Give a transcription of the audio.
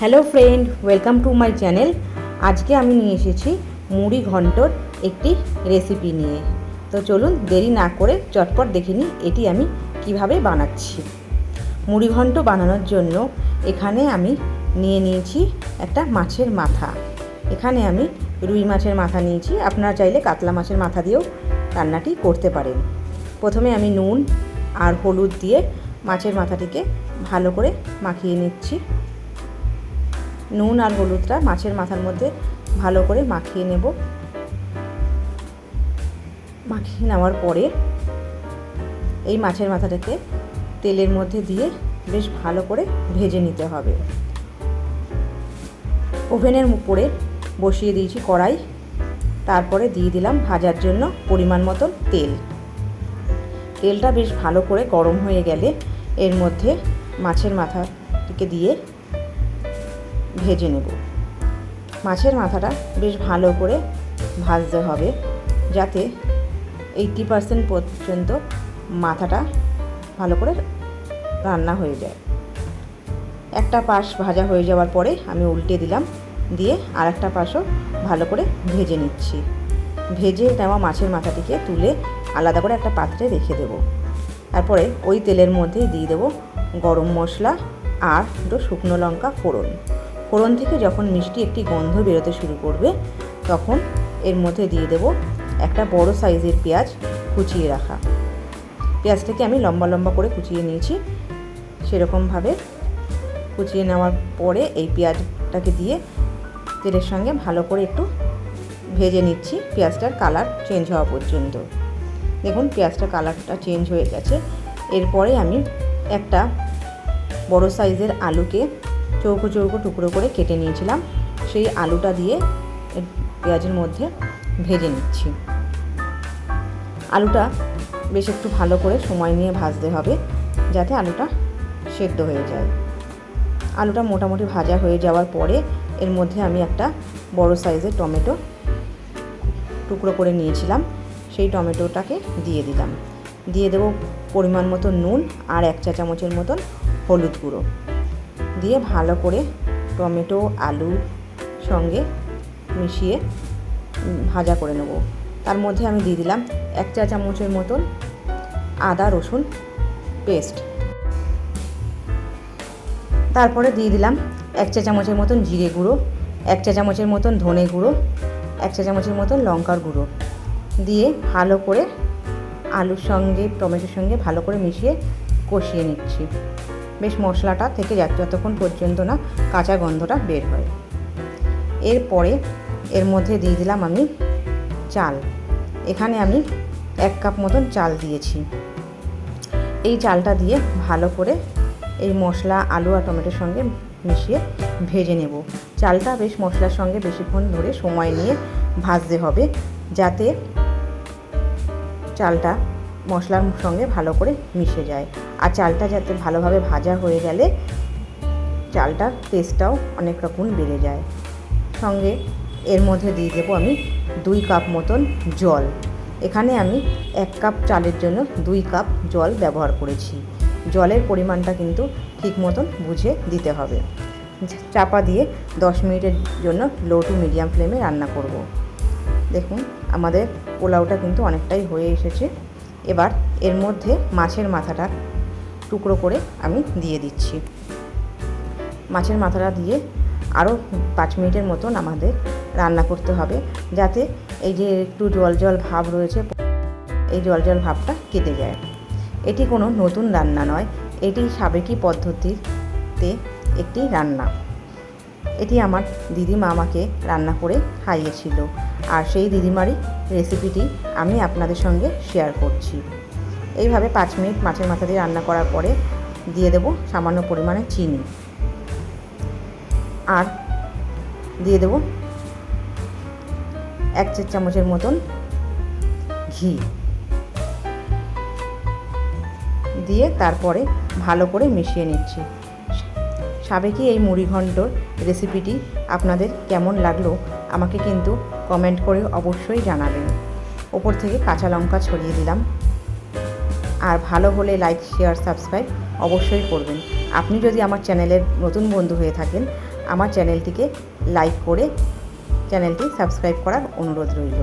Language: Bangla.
Hello friend welcome to my channel আজকে আমি নিয়ে এসেছি মুড়ি ঘন্টর একটি রেসিপি নিয়ে। তো চলুন দেরি না করে চটপট দেখে নিই এটি আমি কীভাবে বানাচ্ছি। মুড়ি ঘন্ট বানানোর জন্য এখানে আমি নিয়ে নিয়েছি একটা মাছের মাথা। এখানে আমি রুই মাছের মাথা নিয়েছি। আপনারা চাইলে কাতলা মাছের মাথা দিয়েও রান্নাটি করতে পারেন। প্রথমে আমি নুন আর হলুদ দিয়ে মাছের মাথাটিকে ভালো করে মাখিয়ে নিচ্ছি। নুন আর হলুদটা মাছের মাথার মধ্যে ভালো করে মাখিয়ে নেব। মাখিয়ে নেওয়ার পরে এই মাছের মাথাটাকে তেলের মধ্যে দিয়ে বেশ ভালো করে ভেজে নিতে হবে। ওভেনের উপরে বসিয়ে দিয়েছি কড়াই। তারপরে দিয়ে দিলাম ভাজার জন্য পরিমাণ মতন তেল। তেলটা বেশ ভালো করে গরম হয়ে গেলে এর মধ্যে মাছের মাথাটিকে দিয়ে ভেজে নেব। মাছের মাথাটা বেশ ভালো করে ভাজতে হবে যাতে এইটটি পার্সেন্ট পর্যন্ত মাথাটা ভালো করে রান্না হয়ে যায়। একটা পাশ ভাজা হয়ে যাওয়ার পরে আমি উল্টে দিলাম, দিয়ে আর একটা পাশও ভালো করে ভেজে নিচ্ছি। ভেজে নেওয়া মাছের মাথাটিকে তুলে আলাদা করে একটা পাত্রে রেখে দেবো। তারপরে ওই তেলের মধ্যেই দিয়ে দেবো গরম মশলা আর দুটো শুকনো লঙ্কা ফোড়ন। ফোড়ন থেকে যখন মিষ্টি একটি গন্ধ বেরোতে শুরু করবে, তখন এর মধ্যে দিয়ে দেব একটা বড় সাইজের পেঁয়াজ কুচিয়ে রাখা। পেঁয়াজটাকে আমি লম্বা লম্বা করে কুচিয়ে নিয়েছি। সেরকমভাবে কুচিয়ে নেওয়ার পরে এই পেঁয়াজটাকে দিয়ে তেলের সঙ্গে ভালো করে একটু ভেজে নিচ্ছি। পেঁয়াজটার কালার চেঞ্জ হওয়া পর্যন্ত। দেখুন, পেঁয়াজটার কালারটা চেঞ্জ হয়ে গেছে। এরপরে আমি একটা বড় সাইজের আলুকে চৌকো চৌকো টুকরো করে কেটে নিয়েছিলাম। সেই আলুটা দিয়ে পেঁয়াজের মধ্যে ভেজে নিচ্ছি। আলুটা বেশ একটু ভালো করে সময় নিয়ে ভাজতে হবে, যাতে আলুটা সেদ্ধ হয়ে যায়। আলুটা মোটামুটি ভাজা হয়ে যাওয়ার পরে এর মধ্যে আমি একটা বড় সাইজের টমেটো টুকরো করে নিয়েছিলাম। সেই টমেটোটাকে দিয়ে দিলাম। দিয়ে দেবো পরিমাণ মতো নুন আর এক চা চামচের মতন হলুদ গুঁড়ো। দিয়ে ভালো করে টমেটো, আলু সঙ্গে মিশিয়ে ভাজা করে নেব। তার মধ্যে আমি দিয়ে দিলাম এক চা চামচের মতন আদা রসুন পেস্ট। তারপরে দিয়ে দিলাম এক চা চামচের মতন জিরে গুঁড়ো, এক চা চামচের মতন ধনে গুঁড়ো, এক চা চামচের মতন লঙ্কার গুঁড়ো। দিয়ে ভালো করে আলুর সঙ্গে, টমেটোর সঙ্গে ভালো করে মিশিয়ে কষিয়ে নিচ্ছি। বেশ মশলাটা থেকে যাচ্ছে যতক্ষণ পর্যন্ত না কাঁচা গন্ধটা বের হয়। এরপরে এর মধ্যে দিয়ে দিলাম আমি চাল। এখানে আমি এক কাপ মতন চাল দিয়েছি। এই চালটা দিয়ে ভালো করে এই মশলা, আলু আর টমেটোর সঙ্গে মিশিয়ে ভেজে নেব। চালটা বেশ মশলার সঙ্গে বেশিক্ষণ ধরে সময় নিয়ে ভাজতে হবে, যাতে চালটা মশলার সঙ্গে ভালো করে মিশে যায়। আর চালটা যাতে ভালোভাবে ভাজা হয়ে গেলে চালটার টেস্টটাও অনেক রকম বেড়ে যায়। সঙ্গে এর মধ্যে দিয়ে দেবো আমি দুই কাপ মতন জল। এখানে আমি এক কাপ চালের জন্য দুই কাপ জল ব্যবহার করেছি। জলের পরিমাণটা কিন্তু ঠিক মতন বুঝে দিতে হবে। চাপা দিয়ে দশ মিনিটের জন্য লো টু মিডিয়াম ফ্লেমে রান্না করব। দেখুন, আমাদের পোলাওটা কিন্তু অনেকটাই হয়ে এসেছে। এবার এর মধ্যে মাছের মাথাটা টুকরো করে আমি দিয়ে দিচ্ছি। মাছের মাথাটা দিয়ে আরও পাঁচ মিনিটের মতন আমাদের রান্না করতে হবে, যাতে এই যে একটু জল জল ভাব রয়েছে, এই জল জল ভাবটা কেটে যায়। এটি কোনো নতুন রান্না নয়, এটি সাবেকি পদ্ধতিতে একটি রান্না। এটি আমার দিদিমা আমাকে রান্না করে খাইয়েছিল। আর সেই দিদিমারই রেসিপিটি আমি আপনাদের সঙ্গে শেয়ার করছি। এইভাবে পাঁচ মিনিট মাছের মাথা দিয়ে রান্না করার পরে দিয়ে দেব সামান্য পরিমাণে চিনি। আর দিয়ে দেব এক চার চামচের মতন ঘি। দিয়ে তারপরে ভালো করে মিশিয়ে নিচ্ছি। সাবেকি এই মুড়িঘণ্টর রেসিপিটি আপনাদের কেমন লাগল, আমাকে কিন্তু কমেন্ট করে অবশ্যই জানাবেন। ওপর থেকে কাঁচা লঙ্কা ছড়িয়ে দিলাম। আর ভালো হলে লাইক শেয়ার সাবস্ক্রাইব অবশ্যই করবেন। আপনি যদি আমার চ্যানেলের নতুন বন্ধু হয়ে থাকেন, আমার চ্যানেলটিকে লাইক করে চ্যানেলটি সাবস্ক্রাইব করার অনুরোধ রইল।